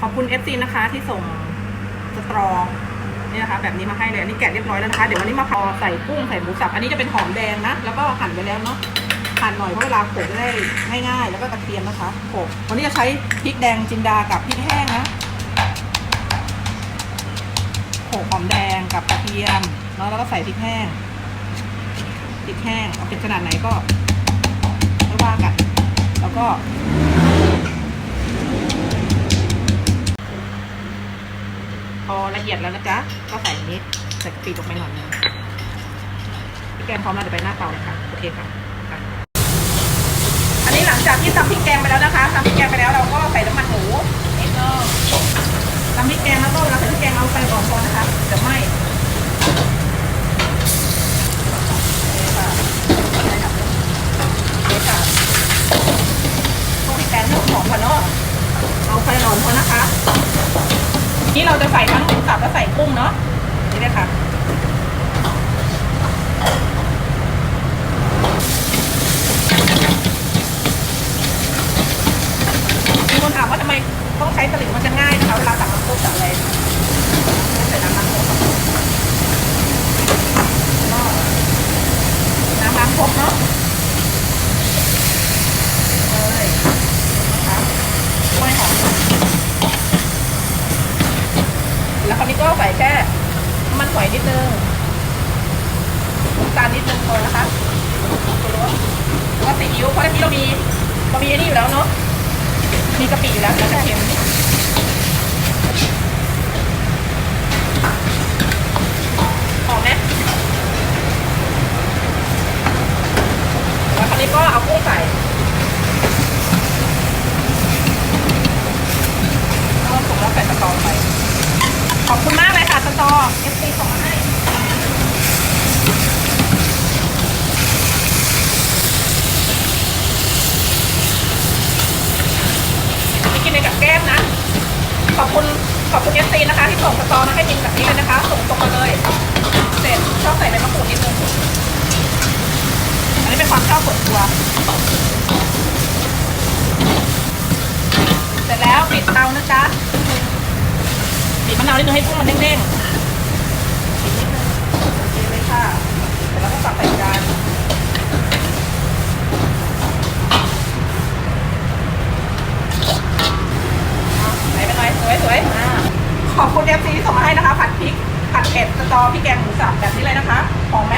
ขอบคุณ FC นะคะที่ส่งสตรองนี่นะคะแบบนี้มาให้เลยอันนี้แกะเรียบร้อยแล้วนะคะ เดี๋ยววันนี้มาพอใส่กุ้งใส่หมูสับอันนี้จะเป็นหอมแดงนะ แล้วก็หั่นไว้แล้วเนาะหั่นหน่อยเพราะเวลาโขลกได้ง่ายๆ แล้วก็กระเทียมนะคะโขลกวันนี้จะใช้พริกแดงจินดากับพริกแห้งนะโขลกหอมแดงกับกระเทียมเนาะแล้วก็ใส่พริกแห้งพริกแห้งเอาเป็นขนาดไหนก็ไม่ว่ากันแล้วก็ อละเอียดแล้วนะจ๊ะ ก็ใส่นนี้ใส่กะปิลงไปหน่อยนึงพี่แกงพร้อมแล้วเดี๋ยวไปหน้าเตาเลยค่ะ โอเคค่ะ อันนี้หลังจากที่ตำพริกแกงไปแล้วนะคะตำพริกแกงไปแล้วเราก็ใส่น้ำมันหมูนิดนึงตำพริกแกงแล้วก็เราใส่พริกแกงเอาไฟอ่อนพอนะคะเดี๋ยวไม่นี่ค่ะได้ค่ะนี่ค่ะพวกพริกแกงเริ่มหอมพอเนาะเอาไฟอ่อนพอนะคะ นี่เราจะใส่ทั้งหมูสับและใส่กุ้งเนาะนี่เลยค่ะมีคนถามว่าทำไมต้องใช้สลิงมันจะง่ายนะคะเวลาตักน้ำซุปตักอะไรใส่น้ำน้ำซุปน้ำน้ำซุปเนาะเลยนะคะกล้วยหอมแล้วคราวนี้ก็ใส่แค่ น้ำมันหอยนิดนึงน้ำตาลนิดนึงพอนะคะแล้วก็ซีอิ๊วเพราะที่เรามีเรามีอันนี้อยู่แล้วเนาะมีกะปิอยู่แล้วแล้วกระเทียมหอมไหมแล้วคราวนี้ก็เอากุ้งใส่แล้วก็ผงแล้วใส่สตอไปขอบคุณมาก เอเอฟซีส่งมาให้ไปกินในกับแก้มนะ ขอบคุณขอบคุณเอฟซีนะคะ ที่ส่งสตอมาให้กินแบบนี้เลยนะคะ ส่งตรงมาเลย เสร็จชอบใส่ใบมะกรูดนิดนึงอันนี้เป็นความชอบส่วนตัว เสร็จแล้วปิดเตานะจ๊ะบีบมะนาวนิดนึงให้กุ้งมันเด้งๆบีบนิดนึงโอเคเลยค่ะเสร็จแล้วก็ตักใส่จานเอาไหนไปหน่อยสวยสวยๆอ่า ขอบคุณเอฟซีที่ส่งมาให้นะคะ ผัดพริกผัดเผ็ดสตอพริกแกงหมูสับแบบนี้เลยนะคะหอมไหม